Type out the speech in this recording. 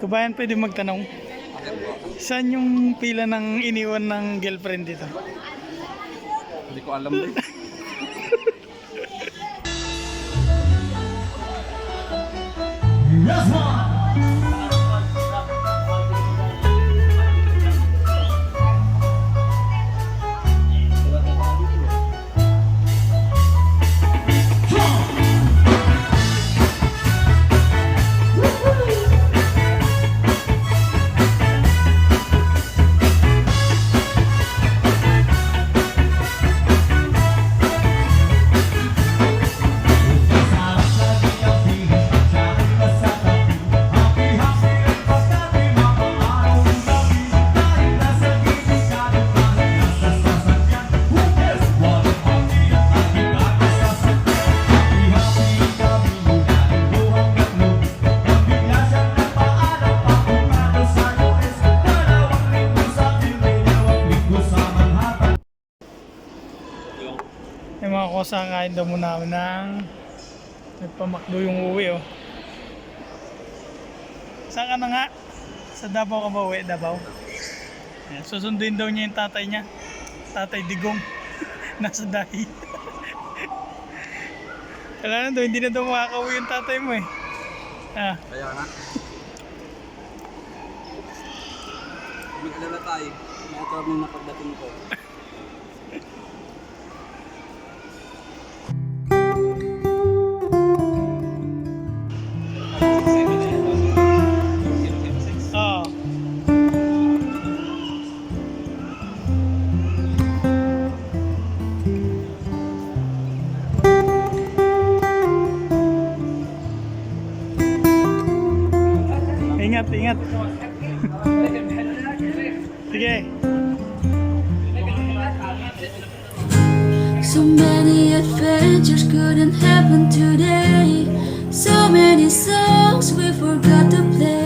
kabayan, pwede magtanong. Saan yung pila ng iniwan ng girlfriend dito? Hindi ko alam din. Yung mga kosa kain daw muna namin ng nagpamakdo yung uwi oh. Saan ka na nga? Sa Davao ka ba uwi? Davao? Ayan, susunduin daw niya yung tatay niya. Tatay Digong. Nasa dahi. Kailangan daw, hindi na daw makakauwi yung tatay mo eh. Ah, Kaya nga. Mag-alala tayo. Nakatawag mo na pagdating ko. Ingat, ingat. So many adventures couldn't happen today. So many songs we forgot to play.